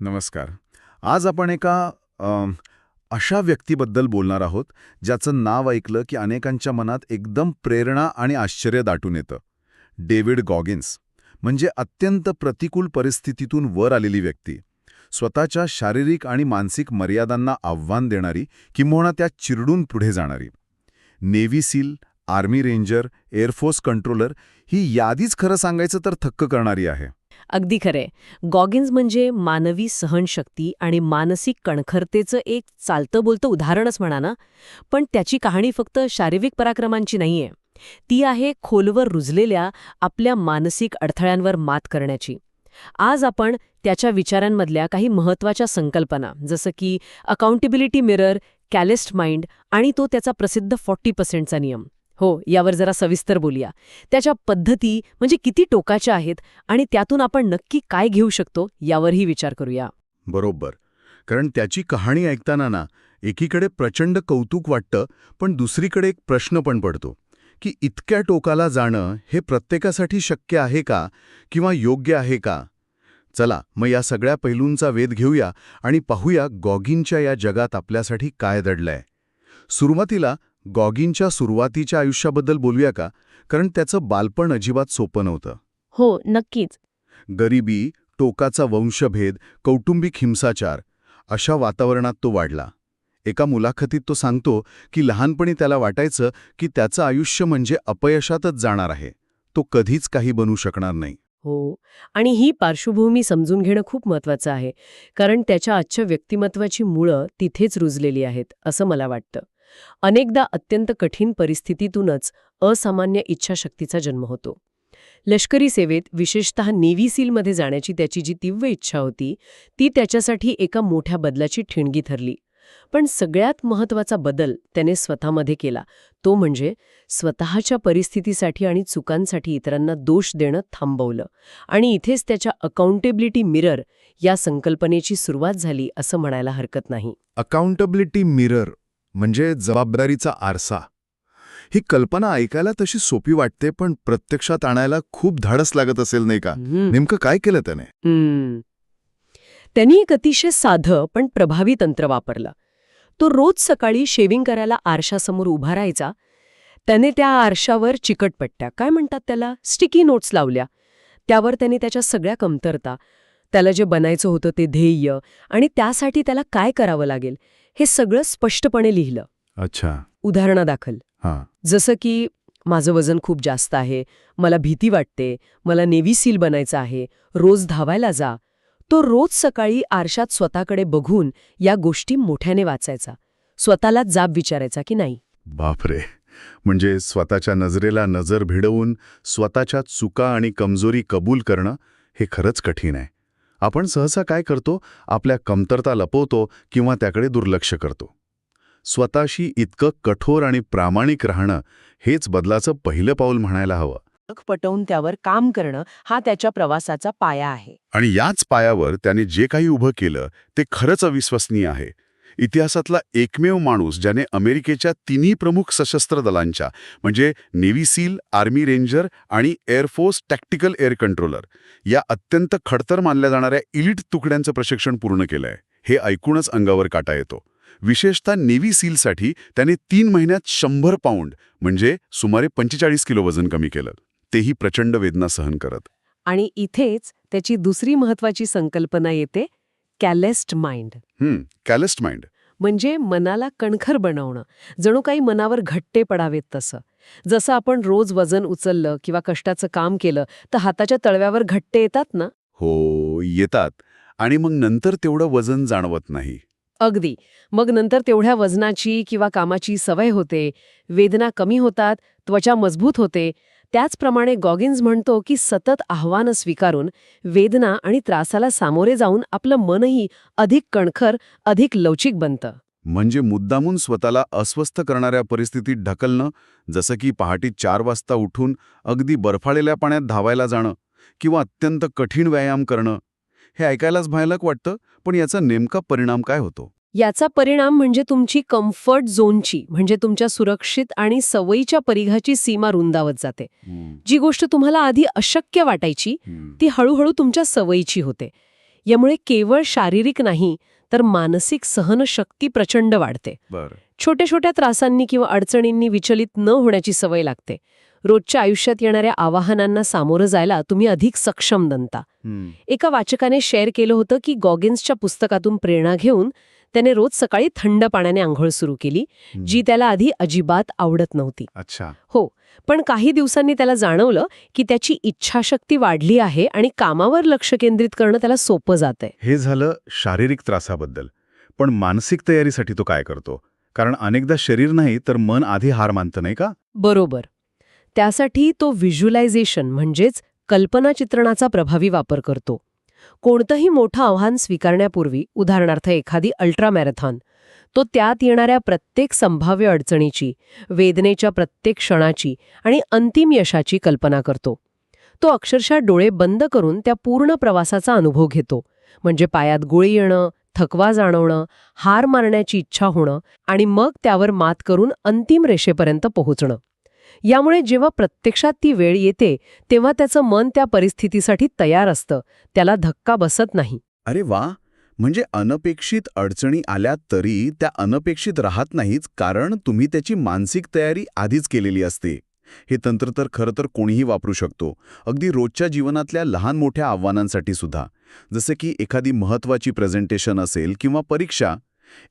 नमस्कार. आज आपण एका अशा व्यक्तीबद्दल बोलणार आहोत ज्याचं नाव ऐकलं की अनेकांच्या मनात एकदम प्रेरणा आणि आश्चर्य दाटून येतं. डेव्हिड गॉगिन्स म्हणजे अत्यंत प्रतिकूल परिस्थितीतून वर आलेली व्यक्ती. स्वतःच्या शारीरिक आणि मानसिक मर्यादांना आव्हान देणारी किंबहुना त्या चिरडून पुढे जाणारी. Navy seal army ranger air force controller ही यादीच खरं सांगायचं तर थक्क करणारी आहे. अगदी खरे गॉगिन्स म्हणजे मानवी सहनशक्ती आणि मानसिक कणखरतेचं एक चालतं बोलतं उदाहरणच म्हणा ना? पण त्याची कहाणी फक्त शारीरिक पराक्रमांची नाहीये. ती आहे खोलवर रुजलेल्या आपल्या मानसिक अडथळ्यांवर मात करण्याची. आज आपण त्याच्या विचारांमधल्या काही महत्त्वाच्या संकल्पना जसं की अकाउंटेबिलिटी मिरर कॅलेस्ट माइंड आणि तो त्याचा प्रसिद्ध फॉर्टी पर्सेंटचा नियम. हो यावर जरा सविस्तर बोलूया. त्याच्या पद्धती म्हणजे किती टोकाच्या आहेत आणि त्यातून आपण नक्की काय घेऊ शकतो यावरही विचार करूया. बरोबर. कारण त्याची कहाणी ऐकताना ना एकीकडे प्रचंड कौतुक वाटतं पण दुसरीकडे एक प्रश्न पण पडतो की इतक्या टोकाला जाणं हे प्रत्येकासाठी शक्य आहे का किंवा योग्य आहे का? चला मग या सगळ्या पैलूंचा वेध घेऊया आणि पाहूया गॉगिनच्या या जगात आपल्यासाठी काय दडलंय. सुरुवातीला गॉगिनच्या सुरुवातीच्या आयुष्याबद्दल बोलूया का? कारण त्याचं बालपण अजिबात सोपं नव्हतं. हो नक्कीच. गरिबी टोकाचा वंशभेद कौटुंबिक हिंसाचार अशा वातावरणात तो वाढला. एका मुलाखतीत तो सांगतो की लहानपणी त्याला वाटायचं की त्याचं आयुष्य म्हणजे अपयशातच जाणार आहे. तो कधीच काही बनू शकणार नाही. हो आणि ही पार्श्वभूमी समजून घेणं खूप महत्वाचं आहे कारण त्याच्या आजच्या व्यक्तिमत्वाची मुळं तिथेच रुजलेली आहेत असं मला वाटतं. अनेकदा अत्यंत कठीण परिस्थितीतूनच असामान्य इच्छाशक्तीचा जन्म होतो. लष्करी सेवेत विशेषतः नेव्ही सीलमध्ये जाण्याची त्याची जी तीव्र इच्छा होती ती त्याच्यासाठी एका मोठ्या बदलाची ठिणगी ठरली. पण सगळ्यात महत्त्वाचा बदल त्याने स्वतःमध्ये केला. तो म्हणजे स्वतःच्या परिस्थितीसाठी आणि चुकांसाठी इतरांना दोष देणं थांबवलं आणि इथेच त्याच्या अकाउंटेबिलिटी मिरर या संकल्पनेची सुरुवात झाली असं म्हणायला हरकत नाही. अकाउंटेबिलिटी मिरर म्हणजे जबाबदारीचा आरसा. ही कल्पना ऐकायला तशी सोपी वाटते पण प्रत्यक्षात आणायला खूप धाडस लागत असेल नाही का. नेमकं काय केलं त्याने. त्यांनी एक अतिशय साधं पण प्रभावी तंत्र वापरलं. तो रोज सकाळी शेविंग करायला आरशासमोर उभा राहायचा. त्याने त्या आरशावर चिकटपट्ट्या काय म्हणतात त्याला? स्टिकी नोट्स लावल्या. त्यावर त्याने त्याच्या सगळ्या कमतरता त्याला जे बनायचं होतं ते ध्येय आणि त्यासाठी त्याला काय करावं लागेल? हे सगळं स्पष्टपणे लिहिलं. अच्छा. उदाहरणादाखल हां. जसं की माझं वजन खूप जास्त आहे मला भीती वाटते मला नेव्ही सील बनायचं आहे रोज धावायला जा. तो रोज सकाळी आरशात स्वतःकडे बघून या गोष्टी मोठ्याने वाचायचा. स्वतःला जाब विचारायचा की नाही. बापरे. म्हणजे स्वतःच्या नजरेला नजर भिडवून स्वतःच्या चुका आणि कमजोरी कबूल करणं हे खरंच कठीण आहे. आपण सहसा काय करतो? आपल्या कमतरता लपवतो किंवा त्याकडे दुर्लक्ष करतो. स्वतःशी इतकं कठोर आणि प्रामाणिक राहणं हेच बदलाचं पहिलं पाऊल म्हणायला हवं. पटवून त्यावर काम करणं हा त्याच्या प्रवासाचा पाया आहे. आणि याच पायावर त्याने जे काही उभं केलं ते खरंच अविश्वसनीय आहे. इतिहासातला एकमेव माणूस ज्याने अमेरिकेच्या तिन्ही प्रमुख सशस्त्र दलांच्या म्हणजे नेव्ही सील आर्मी रेंजर आणि air force tactical air controller या अत्यंत खडतर मानल्या जाणाऱ्या इलिट तुकड्यांचं प्रशिक्षण पूर्ण केलंय हे ऐकूनच अंगावर काटा येतो. विशेषतः नेव्ही सीलसाठी त्याने तीन महिन्यात शंभर पाऊंड म्हणजे सुमारे पंचेचाळीस किलो वजन कमी केलं. तेही प्रचंड वेदना सहन करत. आणि इथेच त्याची दुसरी महत्वाची संकल्पना येते कॅलेस्ट माइंड. हम्म कॅलेस्ट माइंड. म्हणजे मनाला कणखर बनवणं. जणू काही मनावर घट्टे पडावेत तसं. जसं आपण रोज वजन उचललं किंवा कष्टाचं काम केलं तर हाताच्या तळव्यावर घट्टे येतात ना? हो येतात. आणि मग नंतर तेवढं वजन जाणवत नाही. अगदी. मग नंतर तेवढ्या वजनाची किंवा कामाची सवय होते. वेदना कमी होतात त्वचा मजबूत होते. त्याचप्रमाणे गॉगिन्स म्हणतो की सतत आव्हानं स्वीकारून वेदना आणि त्रासाला सामोरे जाऊन आपलं मनही अधिक कणखर अधिक लवचिक बनतं. म्हणजे मुद्दामून स्वतःला अस्वस्थ करणाऱ्या परिस्थितीत ढकलणं जसं की पहाटे चार वाजता उठून अगदी बर्फाळलेल्या पाण्यात धावायला जाणं किंवा अत्यंत कठीण व्यायाम करणं हे ऐकायलाच भयानक वाटतं पण याचा नेमका परिणाम काय होतो? याचा परिणाम म्हणजे तुमची कम्फर्ट झोनची म्हणजे तुमच्या सुरक्षित आणि सवयीच्या परिघाची सीमा रुंदावत जाते. जी गोष्ट तुम्हाला आधी अशक्य वाटायची ती हळूहळू तुमच्या सवयीची होते. यामुळे केवळ शारीरिक नाही तर मानसिक सहनशक्ती प्रचंड वाढते. छोट्या छोट्या त्रासांनी किंवा अडचणींनी विचलित न होण्याची सवय लागते. रोजच्या आयुष्यात येणाऱ्या आवाहनांना सामोरं जायला तुम्ही अधिक सक्षम बनता. एका वाचकाने शेअर केलं होतं की गॉगिन्सच्या पुस्तकातून प्रेरणा घेऊन त्याने रोज सकाळी थंड पाण्याने आंघोळ सुरू केली जी त्याला आधी अजिबात आवडत नव्हती. अच्छा. हो पण काही दिवसांनी त्याला जाणवलं की त्याची इच्छाशक्ती वाढली आहे आणि कामावर लक्ष केंद्रित करणं त्याला सोपं जातंय. हे झालं शारीरिक त्रासाबद्दल. पण मानसिक तयारीसाठी तो काय करतो? कारण अनेकदा शरीर नाही तर मन आधी हार मानतं नाही का? बरोबर. त्यासाठी तो व्हिज्युलायझेशन म्हणजेच कल्पनाचित्रणाचा प्रभावी वापर करतो. कोणतंही मोठं आव्हान स्वीकारण्यापूर्वी उदाहरणार्थ एखादी अल्ट्रा मॅरेथॉन तो त्यात येणाऱ्या प्रत्येक संभाव्य अडचणीची वेदनेच्या प्रत्येक क्षणाची आणि अंतिम यशाची कल्पना करतो. तो अक्षरशः डोळे बंद करून त्या पूर्ण प्रवासाचा अनुभव घेतो. म्हणजे पायात गोळी येणं थकवा जाणवणं हार मारण्याची इच्छा होणं आणि मग त्यावर मात करून अंतिम रेषेपर्यंत पोहोचणं. यामुळे जेव्हा प्रत्यक्षात ती वेळ येते तेव्हा त्याचं मन त्या परिस्थितीसाठी तयार असतं. त्याला धक्का बसत नाही. अरे वा! म्हणजे अनपेक्षित अडचणी आल्या तरी त्या अनपेक्षित राहत नाहीच कारण तुम्ही त्याची मानसिक तयारी आधीच केलेली असते. हे तंत्र तर खरं तर कोणीही वापरू शकतो. अगदी रोजच्या जीवनातल्या लहान मोठ्या आव्हानांसाठी सुद्धा. जसे की एखादी महत्वाची प्रेझेंटेशन असेल किंवा परीक्षा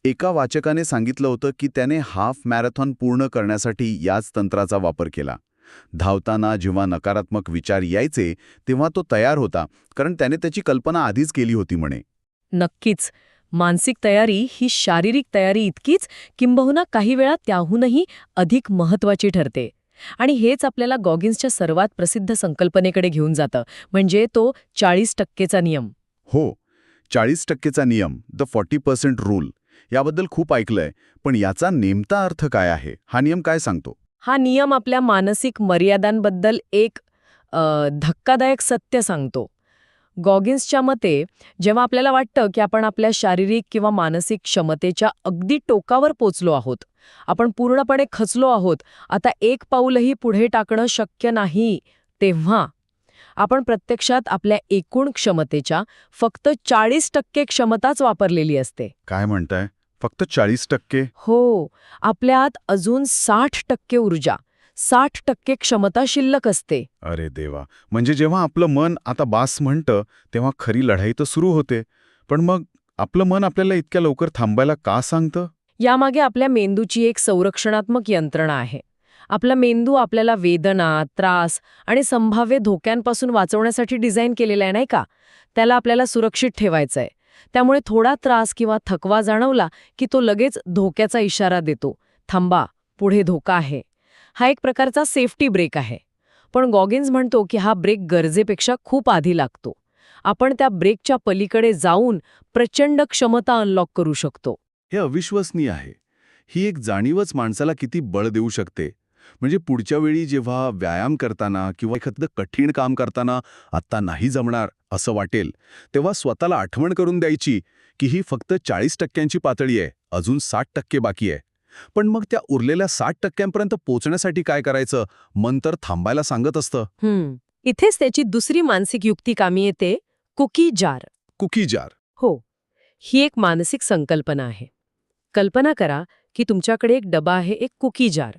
एका वाचकाने सांगितलं होतं की त्याने हाफ मॅरेथॉन पूर्ण करण्यासाठी याच तंत्राचा वापर केला. धावताना जेव्हा नकारात्मक विचार यायचे तेव्हा तो तयार होता कारण त्याने त्याची कल्पना आधीच केली होती म्हणे. नक्कीच. मानसिक तयारी ही शारीरिक तयारी इतकीच किंबहुना काही वेळा त्याहूनही अधिक महत्वाची ठरते. आणि हेच आपल्याला गॉगिन्सच्या सर्वात प्रसिद्ध संकल्पनेकडे घेऊन जातं म्हणजे तो चाळीस टक्केचा नियम. हो. चाळीस टक्केचा नियम द फॉर्टी पर्सेंट रूल. याबद्दल खूप ऐकलंय पण याचा नेमता अर्थ काय आहे? हा नियम काय सांगतो? हा नियम आपल्या मानसिक मर्यादांबद्दल एक धक्कादायक सत्य सांगतो. गॉगिन्सच्या मते जेव्हा आपल्याला वाटतं की आपण आपल्या शारीरिक किंवा मानसिक क्षमतेच्या अगदी टोकावर पोचलो आहोत आपण पूर्णपणे खचलो आहोत आता एक पाऊलही पुढे टाकणं शक्य नाही तेव्हा आपण प्रत्यक्षात आपल्या एकूण क्षमतेच्या फक्त चाळीस टक्के क्षमताच वापरलेली असते. काय म्हणताय? फक्त चाळीस टक्के? हो आपल्यात अजून साठ टक्के ऊर्जा साठ टक्के क्षमता शिल्लक असते. अरे देवा म्हणजे जेव्हा आपलं मन आता बास म्हणतं तेव्हा खरी लढाई तर सुरू होते. पण मग आपलं मन आपल्याला इतक्या लवकर थांबायला का सांगतं? यामागे आपल्या मेंदूची एक संरक्षणात्मक यंत्रणा आहे. आपला मेंदू आपल्याला वेदना त्रास आणि संभाव्य धोक्यांपासून वाचवण्यासाठी डिझाईन केलेला आहे नाही का? त्याला आपल्याला सुरक्षित ठेवायचं आहे त्यामुळे थोडा त्रास किंवा थकवा जाणवला की तो लगेच धोक्याचा इशारा देतो. थांबा पुढे धोका आहे. हा एक प्रकारचा सेफ्टी ब्रेक आहे. पण गॉगिन्स म्हणतो की हा ब्रेक गरजेपेक्षा खूप आधी लागतो. आपण त्या ब्रेकच्या पलीकडे जाऊन प्रचंड क्षमता अनलॉक करू शकतो. हे अविश्वसनीय आहे. ही एक जाणीवच माणसाला किती बळ देऊ शकते. म्हणजे पुढच्या वेळी जेव्हा व्यायाम करताना किंवा एखादं कठीण काम करताना आत्ता नाही जमणार असं वाटेल तेव्हा स्वतःला आठवण करून द्यायची की ही फक्त चाळीस टक्क्यांची पातळी आहे अजून साठ टक्के बाकी आहे. पण मग त्या उरलेल्या साठ टक्क्यांपर्यंत पोहोचण्यासाठी काय करायचं मन तर थांबायला सांगत असतं. इथेच त्याची दुसरी मानसिक युक्ती कामी येते कुकी जार. कुकी जार. हो ही एक मानसिक संकल्पना आहे. कल्पना करा की तुमच्याकडे एक डबा आहे एक कुकी जार.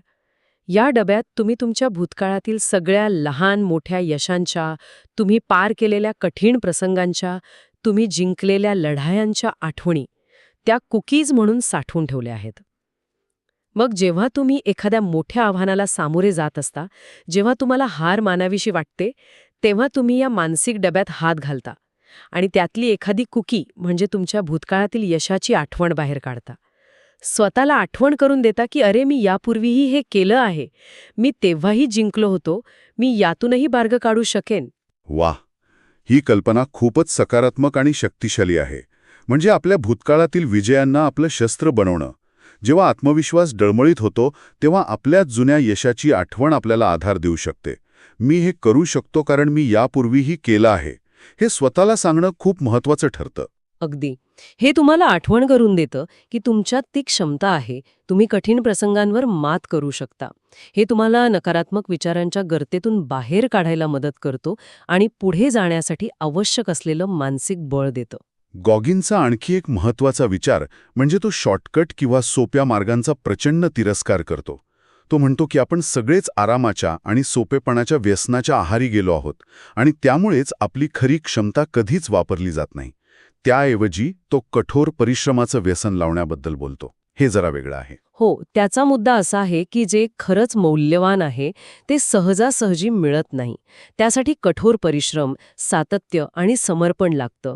या डब्यात तुम्ही तुमच्या भूतकाळातील सगळ्या लहान मोठ्या यशांच्या तुम्ही पार केलेल्या कठीण प्रसंगांच्या तुम्ही जिंकलेल्या लढायांच्या आठवणी त्या कुकीज म्हणून साठवून ठेवल्या आहेत. मग जेव्हा तुम्ही एखाद्या मोठ्या आव्हानाला सामोरे जात असता जेव्हा तुम्हाला हार मानावीशी वाटते तेव्हा तुम्ही या मानसिक डब्यात हात घालता आणि त्यातली एखादी कुकी म्हणजे तुमच्या भूतकाळातील यशाची आठवण बाहेर काढता. स्वतःला आठवण करून देता की अरे मी यापूर्वीही हे केलं आहे. मी तेव्हाही जिंकलो होतो. मी यातूनही मार्ग काढू शकेन. वा ही कल्पना खूपच सकारात्मक आणि शक्तिशाली आहे. म्हणजे आपल्या भूतकाळातील विजयांना आपलं शस्त्र बनवणं. जेव्हा आत्मविश्वास डळमळीत होतो तेव्हा आपल्या जुन्या यशाची आठवण आपल्याला आधार देऊ शकते. मी हे करू शकतो कारण मी यापूर्वीही केलं आहे. हे स्वतःला सांगणं खूप महत्वाचं ठरतं. अगदी. हे तुम्हाला आठवण करून देतं की तुमच्यात ती क्षमता आहे. तुम्ही कठीण प्रसंगांवर मात करू शकता. हे तुम्हाला नकारात्मक विचारांच्या गर्तेतून बाहेर काढायला मदत करतो आणि पुढे जाण्यासाठी आवश्यक असलेलं मानसिक बळ देतं. गॉगिनचा आणखी एक महत्त्वाचा विचार म्हणजे तो शॉर्टकट किंवा सोप्या मार्गांचा प्रचंड तिरस्कार करतो. तो म्हणतो की आपण सगळेच आरामाच्या आणि सोपेपणाच्या व्यसनाच्या आहारी गेलो आहोत आणि त्यामुळेच आपली खरी क्षमता कधीच वापरली जात नाही. त्याऐवजी तो कठोर परिश्रमाचं व्यसन लावण्याबद्दल बोलतो. हे जरा वेगळं आहे. हो त्याचा मुद्दा असा आहे की जे खरंच मौल्यवान आहे ते सहजासहजी मिळत नाही. त्यासाठी कठोर परिश्रम सातत्य आणि समर्पण लागतं.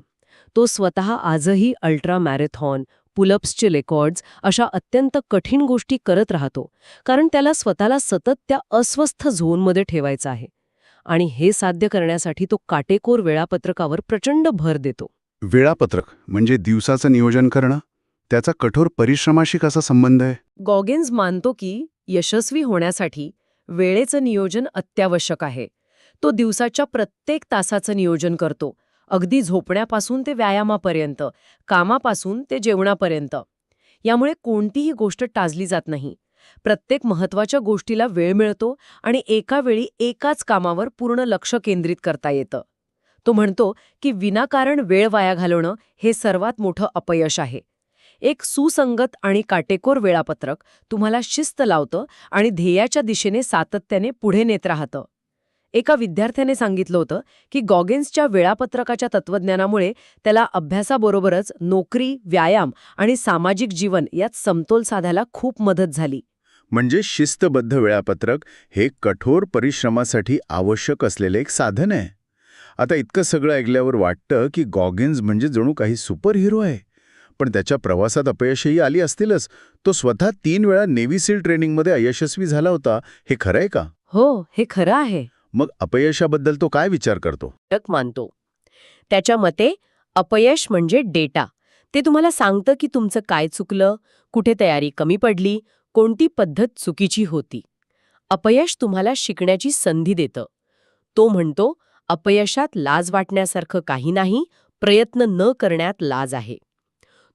तो स्वतः आजही अल्ट्रा मॅरेथॉन पुलअप्सचे रेकॉर्ड्स अशा अत्यंत कठीण गोष्टी करत राहतो कारण त्याला स्वतःला सतत त्या अस्वस्थ झोनमध्ये ठेवायचं आहे. आणि हे साध्य करण्यासाठी तो काटेकोर वेळापत्रकावर प्रचंड भर देतो. वेळापत्रक म्हणजे दिवसाचं नियोजन करणं त्याचा कठोर परिश्रमाशी कसा संबंध आहे? गॉगेन्स मानतो की यशस्वी होण्यासाठी वेळेचं नियोजन अत्यावश्यक आहे. तो दिवसाच्या प्रत्येक तासाचं नियोजन करतो अगदी झोपण्यापासून ते व्यायामापर्यंत कामापासून ते जेवणापर्यंत. यामुळे कोणतीही गोष्ट टाजली जात नाही. प्रत्येक महत्त्वाच्या गोष्टीला वेळ मिळतो आणि एका वेळी एकाच कामावर पूर्ण लक्ष केंद्रित करता येतं. तो म्हणतो की विनाकारण वेळ वाया घालवणं हे सर्वात मोठं अपयश आहे. एक सुसंगत आणि काटेकोर वेळापत्रक तुम्हाला शिस्त लावतं आणि ध्येयाच्या दिशेने सातत्याने पुढे नेत राहतं. एका विद्यार्थ्याने सांगितलं होतं की गॉगेन्सच्या वेळापत्रकाच्या तत्वज्ञानामुळे त्याला अभ्यासाबरोबरच नोकरी व्यायाम आणि सामाजिक जीवन यात समतोल साधायला खूप मदत झाली. म्हणजे शिस्तबद्ध वेळापत्रक हे कठोर परिश्रमासाठी आवश्यक असलेले एक साधन आहे? आता इतकं सगळं ऐकल्यावर वाटतं की गॉगिन्स म्हणजे जणू काही सुपर हिरो आहे. पण त्याच्या प्रवासात अपयशही आली असतीलच. तो स्वतः तीन वेळा नेव्ही सील ट्रेनिंगमध्ये अयशस्वी झाला होता. हे खरं आहे का? हो हे खरं आहे. मग अपयशाबद्दल तो काय विचार करतो? घटक मानतो. त्याच्या मते अपयश म्हणजे डेटा. ते तुम्हाला सांगतं की तुमचं काय चुकलं कुठे तयारी कमी पडली कोणती पद्धत चुकीची होती. अपयश तुम्हाला शिकण्याची संधी देतं. तो म्हणतो अपयशात लाज वाटण्यासारखं काही नाही प्रयत्न न करण्यात लाज आहे.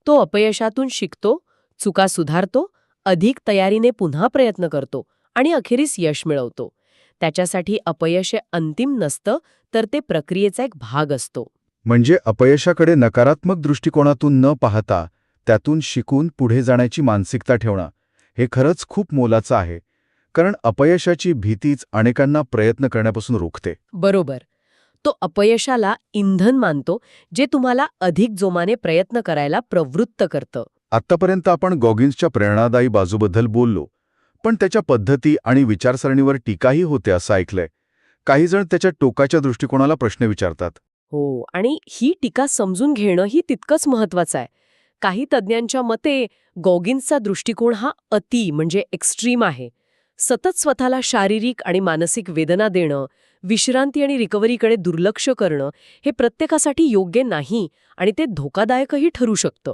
तो अपयशातून शिकतो चुका सुधारतो अधिक तयारीने पुन्हा प्रयत्न करतो आणि अखेरीस यश मिळवतो. त्याच्यासाठी अपयश हे अंतिम नसतं तर ते प्रक्रियेचा एक भाग असतो. म्हणजे अपयशाकडे नकारात्मक दृष्टिकोनातून न पाहता त्यातून शिकून पुढे जाण्याची मानसिकता ठेवणं हे खरंच खूप मोलाचं आहे. कारण अपयशाची भीतीच अनेकांना प्रयत्न करण्यापासून रोखते. बरोबर. तो अपयशाला इंधन मानतो जे तुम्हाला अधिक जोमाने प्रयत्न करायला प्रवृत्त करतं. आत्तापर्यंत आपण गॉगिन्सच्या प्रेरणादायी बाजूबद्दल बोललो पण त्याच्या पद्धती आणि विचारसरणीवर टीकाही होते असं ऐकलंय. काही जण त्याच्या टोकाच्या दृष्टिकोनाला प्रश्न विचारतात. हो आणि ही टीका समजून घेणं ही तितकंच महत्वाचं आहे. काही तज्ज्ञांच्या मते गॉगिन्सचा दृष्टिकोन हा अति म्हणजे एक्स्ट्रीम आहे. सतत स्वतःला शारीरिक आणि मानसिक वेदना देणं विश्रांती आणि रिकव्हरीकडे दुर्लक्ष करणं हे प्रत्येकासाठी योग्य नाही आणि ते धोकादायकही ठरू शकतं.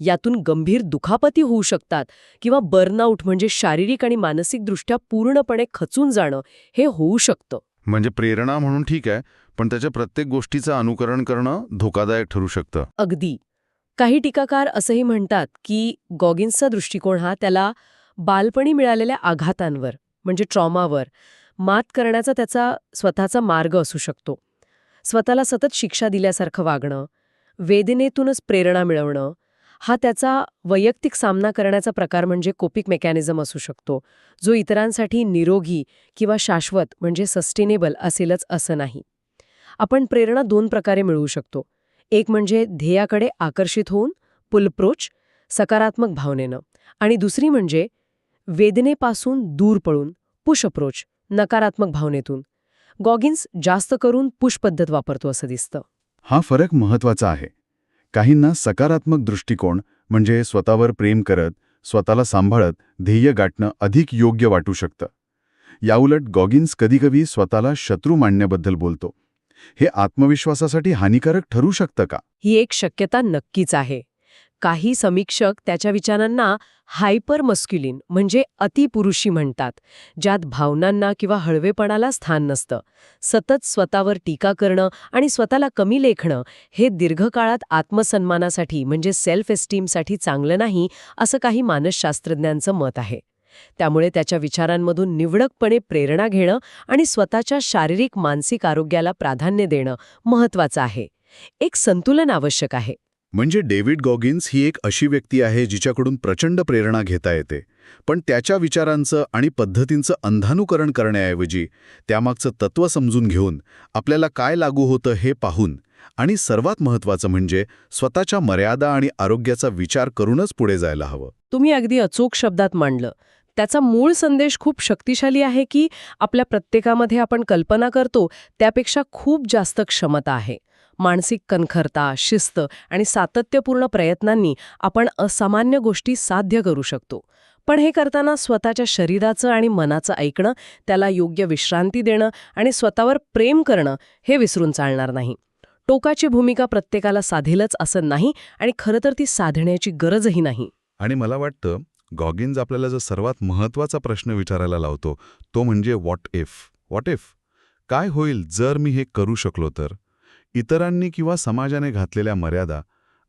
यातून गंभीर दुखापती होऊ शकतात किंवा बर्नआउट म्हणजे शारीरिक आणि मानसिकदृष्ट्या पूर्णपणे खचून जाणं हे होऊ शकतं. म्हणजे प्रेरणा म्हणून ठीक आहे पण त्याच्या प्रत्येक गोष्टीचं अनुकरण करणं धोकादायक ठरू शकतं. अगदी. काही टीकाकार असंही म्हणतात की गॉगिन्सचा दृष्टिकोन हा त्याला बालपणी मिळालेल्या आघातांवर म्हणजे ट्रॉमावर मात करण्याचा त्याचा स्वतःचा मार्ग असू शकतो. स्वतःला सतत शिक्षा दिल्यासारखं वागणं वेदनेतूनच प्रेरणा मिळवणं हा त्याचा वैयक्तिक सामना करण्याचा प्रकार म्हणजे कोपिक मेकॅनिझम असू शकतो जो इतरांसाठी निरोगी किंवा शाश्वत म्हणजे सस्टेनेबल असेलच असं नाही. आपण प्रेरणा दोन प्रकारे मिळवू शकतो. एक म्हणजे ध्येयाकडे आकर्षित होऊन पुलप्रोच सकारात्मक भावनेनं. आणि दुसरी म्हणजे वेदनेपासून दूर पळून पुश अप्रोच नकारात्मक भावनेतून. गॉगिन्स जास्त करून पुश पद्धत वापरतो असं दिसतं. हा फरक महत्त्वाचा आहे. काहींना सकारात्मक दृष्टिकोन म्हणजे स्वतःवर प्रेम करत स्वतःला सांभाळत ध्येय गाठणं अधिक योग्य वाटू शकतं. याउलट गॉगिन्स कधीकधी स्वतःला शत्रू मांडण्याबद्दल बोलतो. हे आत्मविश्वासासाठी हानिकारक ठरू शकतं का? ही एक शक्यता नक्कीच आहे. काही समीक्षक त्याच्या विचारांना हायपर मस्क्युलिन म्हणजे अतिपुरुषी म्हणतात ज्यात भावनांना किंवा हळवेपणाला स्थान नसतं. सतत स्वतःवर टीका करणं आणि स्वतःला कमी लेखणं हे दीर्घकाळात आत्मसन्मानासाठी म्हणजे सेल्फ एस्टीमसाठी चांगलं नाही असं काही मानसशास्त्रज्ञांचं मत आहे. त्यामुळे त्याच्या विचारांमधून निवडकपणे प्रेरणा घेणं आणि स्वतःच्या शारीरिक मानसिक आरोग्याला प्राधान्य देणं महत्वाचं आहे. एक संतुलन आवश्यक आहे. म्हणजे डेव्हिड गॉगिन्स ही एक अशी व्यक्ती आहे जिच्याकडून प्रचंड प्रेरणा घेता येते. पण त्याच्या विचारांचं आणि पद्धतींचं अंधानुकरण करण्याऐवजी त्यामागचं तत्त्व समजून घेऊन आपल्याला काय लागू होतं हे पाहून आणि सर्वात महत्त्वाचं म्हणजे स्वतःच्या मर्यादा आणि आरोग्याचा विचार करूनच पुढे जायला हवं. तुम्ही अगदी अचूक शब्दात मांडलं. त्याचा मूळ संदेश खूप शक्तिशाली आहे की आपल्या प्रत्येकामध्ये आपण कल्पना करतो त्यापेक्षा खूप जास्त क्षमता आहे. मानसिक कणखरता शिस्त आणि सातत्यपूर्ण प्रयत्नांनी आपण असामान्य गोष्टी साध्य करू शकतो. पण हे करताना स्वतःच्या शरीराचं आणि मनाचं ऐकणं त्याला योग्य विश्रांती देणं आणि स्वतःवर प्रेम करणं हे विसरून चालणार नाही. टोकाची भूमिका प्रत्येकाला साधेलच असं नाही आणि खरं तर ती साधण्याची गरजही नाही. आणि मला वाटतं गॉगिन्स आपल्याला जो सर्वात महत्त्वाचा प्रश्न विचारायला लावतो तो म्हणजे व्हॉट इफ व्हॉट इफ काय होईल जर मी हे करू शकलो तर? इतरांनी किंवा समाजाने घातलेल्या मर्यादा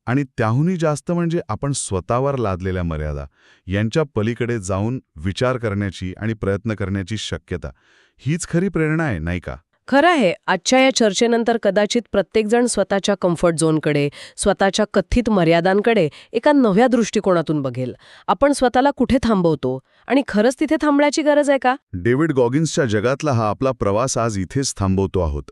आणि त्याहूनही जास्त म्हणजे आपण स्वतःवर लादलेल्या मर्यादा यांच्या पलीकडे जाऊन विचार करण्याची आणि प्रयत्न करण्याची शक्यता हीच खरी प्रेरणा आहे नाही का? खरं आहे आजच्या या चर्चेनंतर कदाचित प्रत्येकजण स्वतःच्या कम्फर्ट झोनकडे स्वतःच्या कथित मर्यादांकडे एका नव्या दृष्टिकोनातून बघेल. आपण स्वतःला कुठे थांबवतो? आणि खरंच तिथे थांबण्याची गरज आहे का? डेव्हिड गॉगिन्सच्या जगातला हा आपला प्रवास आज इथेच थांबवतो आहोत.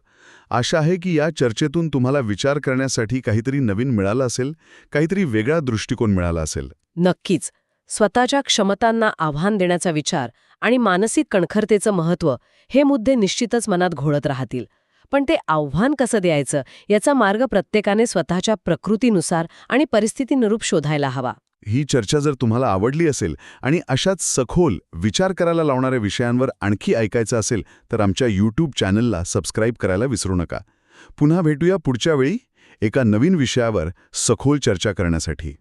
आशा आहे की या चर्चेतून तुम्हाला विचार करण्यासाठी काहीतरी नवीन मिळालं असेल काहीतरी वेगळा दृष्टिकोन मिळाला असेल. नक्कीच. स्वतःच्या क्षमतांना आव्हान देण्याचा विचार आणि मानसिक कणखरतेचं महत्त्व हे मुद्दे निश्चितच मनात घोळत राहतील. पण ते आव्हान कसं द्यायचं याचा मार्ग प्रत्येकाने स्वतःच्या प्रकृतीनुसार आणि परिस्थितीनुरूप शोधायला हवा. ही चर्चा जर तुम्हाला आवडली असेल आणि अशाच सखोल विचार करायला लावणाऱ्या विषयांवर आणखी ऐकायचं असेल तर आमच्या यूट्यूब चॅनलला सबस्क्राईब करायला विसरू नका. पुन्हा भेटूया पुढच्या वेळी एका नवीन विषयावर सखोल चर्चा करण्यासाठी.